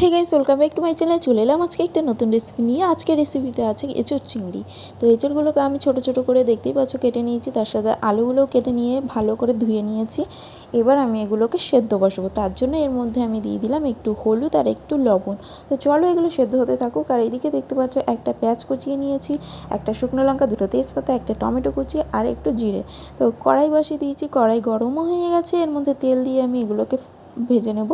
Hey guys, welcome back to my channel. চলে এলাম আজকে একটা নতুন রেসিপি নিয়ে। আজকে রেসিপিতে আছে এঁচড় চিংড়ি। তো এঁচড়গুলোকে আমি ছোট ছোট করে দেখতেই পাচ্ছ, কেটে নিয়েছি। তার সাথে আলুগুলোও কেটে নিয়ে ভালো করে ধুয়ে নিয়েছি। এবার আমি এগুলোকে সেদ্ধ বসাবো। তার জন্য এর মধ্যে আমি দিয়ে দিলাম একটু হলুদ আর একটু লবণ। তো চলো এগুলো সেদ্ধ হতে থাকুক। আর এইদিকে দেখতে পাচ্ছ, একটা পেঁয়াজ কুচিয়ে নিয়েছি, একটা শুকনো লঙ্কা, দুটো তেজপাতা, একটা টমেটো কুচিয়ে আর একটু জিরে। তো কড়াই বসিয়ে দিয়েছি। কড়াই গরমও হয়ে গেছে। এর মধ্যে তেল দিয়ে আমি এগুলোকে ভেজে নেব।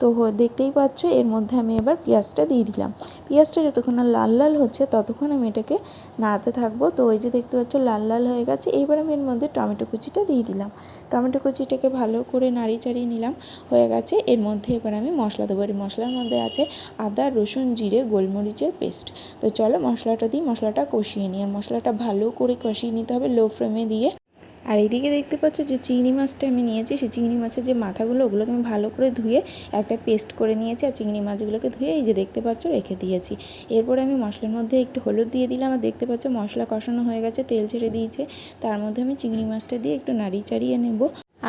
তো দেখতেই পাচ্ছ, এর মধ্যে আমি এবার পেঁয়াজটা দিয়ে দিলাম। পেঁয়াজটা যতক্ষণ না লাল লাল হচ্ছে, ততক্ষণ আমি এটাকে নাড়াতে থাকব। তো ওই যে দেখতে পাচ্ছ, লাল লাল হয়ে গেছে। এবার আমি এর মধ্যে টমেটো কুচিটা দিয়ে দিলাম। টমেটো কুচিটাকে ভালো করে নাড়িয়ে চাড়িয়ে নিলাম, হয়ে গেছে। এর মধ্যে এবার আমি মশলা দেবো। আর মশলার মধ্যে আছে আদা, রসুন, জিরে, গোলমরিচের পেস্ট। তো চলো মশলাটা দিই, মশলাটা কষিয়ে নিই। আর মশলাটা ভালো করে কষিয়ে নিতে হবে লো ফ্লেমে দিয়ে। আর এইদিকে দেখতে পাচ্ছ যে চিংড়ি মাছটা আমি নিয়েছি, সেই চিংড়ি মাছের যে মাথাগুলো, ওগুলোকে আমি ভালো করে ধুয়ে একটা পেস্ট করে নিয়েছি আর চিংড়ি মাছগুলোকে ধুয়ে এই যে দেখতে পাচ্ছ রেখে দিয়েছি। এরপরে আমি মশলার মধ্যে একটু হলুদ দিয়ে দিলাম আর দেখতে পাচ্ছ মশলা কষানো হয়ে গেছে, তেল ছেড়ে দিয়েছে। তার মধ্যে আমি চিংড়ি মাছটা দিয়ে একটু নাড়ি চাড়িয়ে নেব।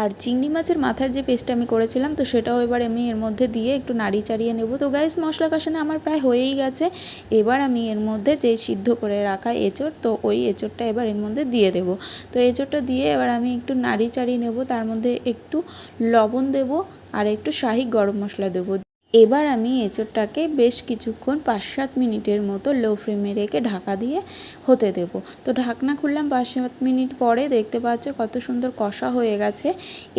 আর চিংড়ি মাছের মাথার যে পেস্টটা আমি করেছিলাম, তো সেটাও এবার আমি এর মধ্যে দিয়ে একটু নাড়ি চাড়িয়ে নেব। তো গ্যাস মশলা কষানো আমার প্রায় হয়েই গেছে। এবার আমি এর মধ্যে যে সিদ্ধ করে রাখা এঁচড়, তো ওই এঁচড়টা এবার এর মধ্যে দিয়ে দেব। তো এঁচড়টা দিয়ে এবার আমি একটু নাড়ি চাড়িয়ে নেব। তার মধ্যে একটু লবণ দেব আর একটু শাহি গরম মশলা দেবো। এবার আমি এঁচড়টাকে বেশ কিছুক্ষণ পাঁচ সাত মিনিটের মতো লো ফ্লেমে রেখে ঢাকা দিয়ে হতে দেব। তো ঢাকনা খুললাম পাঁচ সাত মিনিট পরে দেখতে পাচ্ছ কত সুন্দর কষা হয়ে গেছে।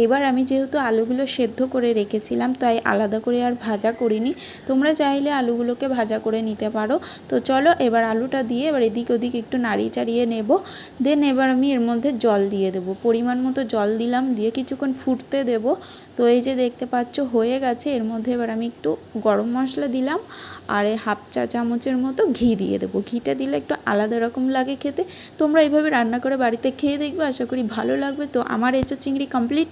এবার আমি যেহেতু আলুগুলো সেদ্ধ করে রেখেছিলাম, তাই আলাদা করে আর ভাজা করিনি। তোমরা চাইলে আলুগুলোকে ভাজা করে নিতে পারো। তো চলো এবার আলুটা দিয়ে এবার এদিক ওদিক একটু নাড়িয়ে চাড়িয়ে নেব। দেন এবার আমি এর মধ্যে জল দিয়ে দেবো। পরিমাণ মতো জল দিলাম, দিয়ে কিছুক্ষণ ফুটতে দেব। তো এই যে দেখতে পাচ্ছ হয়ে গেছে। এর মধ্যে এবার আমি একটু গরম মশলা দিলাম, আর হাফ চা চামচের মতো ঘি দিয়ে দেবো। ঘিটা দিলে একটু আলাদা রকম লাগে খেতে। তোমরা এইভাবে রান্না করে বাড়িতে খেয়ে দেখবে, আশা করি ভালো লাগবে। তো আমার এঁচো চিংড়ি কমপ্লিট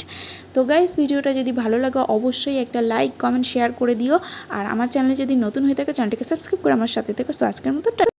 তো গাইস ভিডিওটা যদি ভালো লাগে, অবশ্যই একটা লাইক কমেন্ট শেয়ার করে দিও। আর আমার চ্যানেলে যদি নতুন হয়ে থাকে চ্যানেলটাকে সাবস্ক্রাইব করে আমার সাথে থেকে। সো আজকের মতো